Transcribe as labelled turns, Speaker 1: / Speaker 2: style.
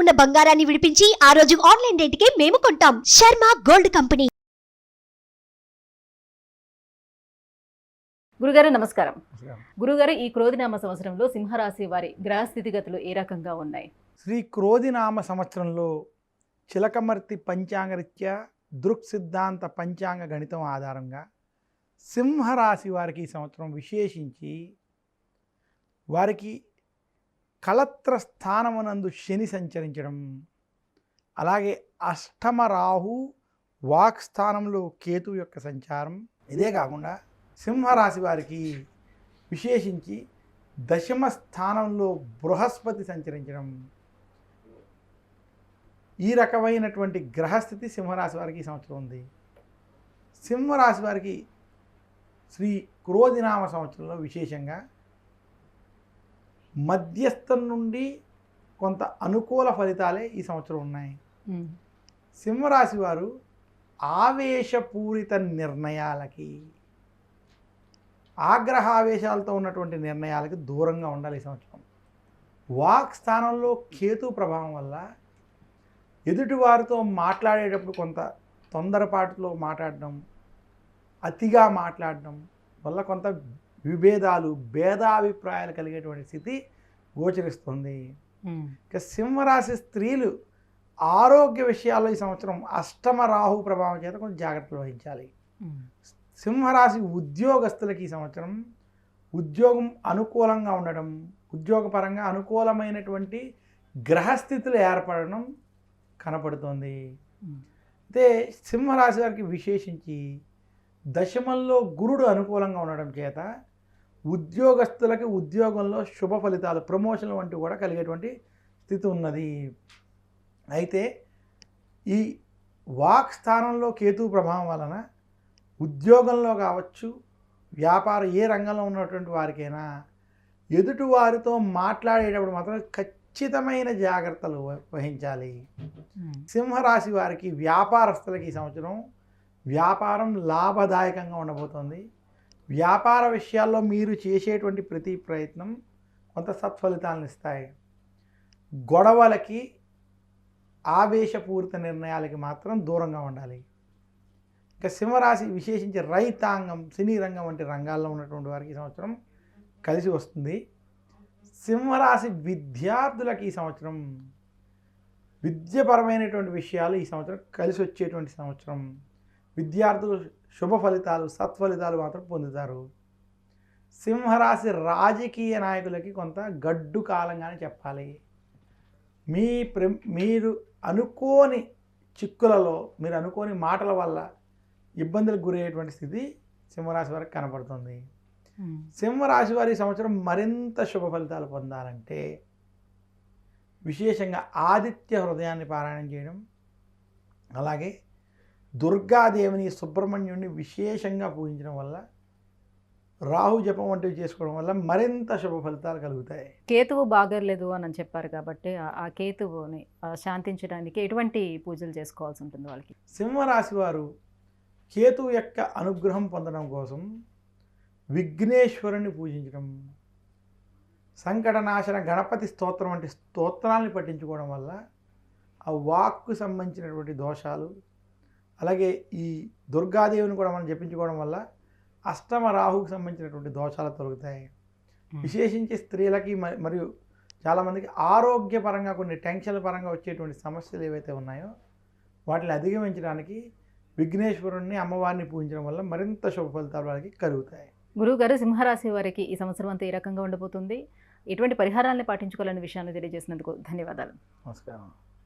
Speaker 1: ఉన్న బంగారాన్ని విడిపించి ఆ రోజు ఆన్లైన్ రేటుకే మేము కొంటాం. Sharma gold company.
Speaker 2: గురుగారు నమస్కారం. గురుగారు ఈ క్రోధినామ సంవత్సరంలో సింహరాశి వారి గ్రహ స్థితిగతులు ఏ రకంగా ఉన్నాయి?
Speaker 3: శ్రీ క్రోధినామ సంవత్సరంలో చిలకమర్తి పంచాంగరీత్యా దృక్ సిద్ధాంత పంచాంగ గణితం ఆధారంగా సింహరాశి వారికి ఈ సంవత్సరం విశేషించి వారికి కళత్ర స్థానమునందు శని సంచరించడం. అలాగే అష్టమ రాహు వాక్ స్థానంలో కేతు యొక్క సంచారం. ఇదే కాకుండా సింహరాశి వారికి విశేషించి దశమ స్థానంలో బృహస్పతి సంచరించడం. ఈ రకమైనటువంటి గ్రహస్థితి సింహరాశి వారికి ఈ సంవత్సరం ఉంది. సింహరాశి వారికి శ్రీ క్రోధినామ సంవత్సరంలో విశేషంగా మధ్యస్థం నుండి కొంత అనుకూల ఫలితాలే ఈ సంవత్సరం ఉన్నాయి. సింహరాశి వారు ఆవేశపూరిత నిర్ణయాలకి ఆగ్రహావేశాలతో ఉన్నటువంటి నిర్ణయాలకి దూరంగా ఉండాలి ఈ సంవత్సరం. వాక్ స్థానంలో కేతు ప్రభావం వల్ల ఎదుటివారితో మాట్లాడేటప్పుడు కొంత తొందరపాటులో మాట్లాడడం అతిగా మాట్లాడడం వల్ల కొంత విభేదాలు భేదాభిప్రాయాలు కలిగేటువంటి స్థితి గోచరిస్తుంది. ఇక సింహరాశి స్త్రీలు ఆరోగ్య విషయాల్లో ఈ సంవత్సరం అష్టమ రాహు ప్రభావం చేత కొంచెం జాగ్రత్తలు వహించాలి. సింహరాశి ఉద్యోగస్తులకి ఈ సంవత్సరం ఉద్యోగం అనుకూలంగా ఉండడం ఉద్యోగపరంగా అనుకూలమైనటువంటి గ్రహస్థితులు ఏర్పడడం కనపడుతోంది. అయితే సింహరాశి వారికి విశేషించి దశమంలో గురుడు అనుకూలంగా ఉండడం చేత ఉద్యోగస్తులకి ఉద్యోగంలో శుభ ఫలితాలు ప్రమోషన్లు వంటివి కూడా కలిగేటువంటి స్థితి ఉన్నది. అయితే ఈ వాక్ స్థానంలో కేతు ప్రభావం వలన ఉద్యోగంలో కావచ్చు వ్యాపార ఏ రంగంలో ఉన్నటువంటి వారికైనా ఎదుటి వారితో మాట్లాడేటప్పుడు మాత్రం ఖచ్చితమైన జాగ్రత్తలు వహించాలి. సింహరాశి వారికి వ్యాపారస్తులకి ఈ సంవత్సరం వ్యాపారం లాభదాయకంగా ఉండబోతోంది. వ్యాపార విషయాల్లో మీరు చేసేటువంటి ప్రతి ప్రయత్నం కొంత సత్ఫలితాలను ఇస్తాయి. గొడవలకి ఆవేశపూరిత నిర్ణయాలకి మాత్రం దూరంగా ఉండాలి. ఇక సింహరాశి విశేషించి రైతాంగం సినీ రంగం వంటి రంగాల్లో ఉన్నటువంటి వారికి ఈ సంవత్సరం కలిసి వస్తుంది. సింహరాశి విద్యార్థులకి ఈ సంవత్సరం విద్యపరమైనటువంటి విషయాలు ఈ సంవత్సరం కలిసి వచ్చేటువంటి సంవత్సరం విద్యార్థులు శుభ ఫలితాలు సత్ఫలితాలు మాత్రం పొందుతారు. సింహరాశి రాజకీయ నాయకులకి కొంత గడ్డు కాలంగానే చెప్పాలి. మీ ప్ర మీరు అనుకోని చిక్కులలో మీరు అనుకోని మాటల వల్ల ఇబ్బందులకు గురయ్యేటువంటి స్థితి సింహరాశి వారికి కనపడుతుంది. సింహరాశి వారి సంవత్సరం మరింత శుభ ఫలితాలు పొందాలంటే విశేషంగా ఆదిత్య హృదయాన్ని పారాయణం చేయడం అలాగే దుర్గాదేవిని సుబ్రహ్మణ్యుడిని విశేషంగా పూజించడం వల్ల రాహు జపం వంటివి చేసుకోవడం వల్ల మరింత శుభ ఫలితాలు కలుగుతాయి.
Speaker 2: కేతువు బాగర్లేదు అని చెప్పారు కాబట్టి ఆ- కేతువుని శాంతించడానికి ఎటువంటి పూజలు చేసుకోవాల్సి ఉంటుంది వాళ్ళకి?
Speaker 3: సింహరాశి వారు కేతువు యొక్క అనుగ్రహం పొందడం కోసం విఘ్నేశ్వరుని పూజించడం సంకటనాశన గణపతి స్తోత్రం వంటి స్తోత్రాలను పఠించుకోవడం వల్ల ఆ వాక్కు సంబంధించినటువంటి దోషాలు అలాగే ఈ దుర్గాదేవిని కూడా మనం జపించుకోవడం వల్ల అష్టమ రాహుకు సంబంధించినటువంటి దోషాలు తొలగుతాయి. విశేషించి స్త్రీలకి మ- మరియు చాలామందికి ఆరోగ్యపరంగా కొన్ని టెన్షన్ల పరంగా వచ్చేటువంటి సమస్యలు ఏవైతే ఉన్నాయో వాటిని అధిగమించడానికి విఘ్నేశ్వరుణ్ణి అమ్మవారిని పూజించడం వల్ల మరింత శుభ ఫలితాలు వాళ్ళకి కలుగుతాయి.
Speaker 2: గురువుగారు సింహరాశి వారికి ఈ సంవత్సరం అంతా ఏ రకంగా ఉండబోతుంది? ఎటువంటి పరిహారాలను పాటించుకోవాలనే విషయాన్ని తెలియజేసినందుకు ధన్యవాదాలు.
Speaker 3: నమస్కారం.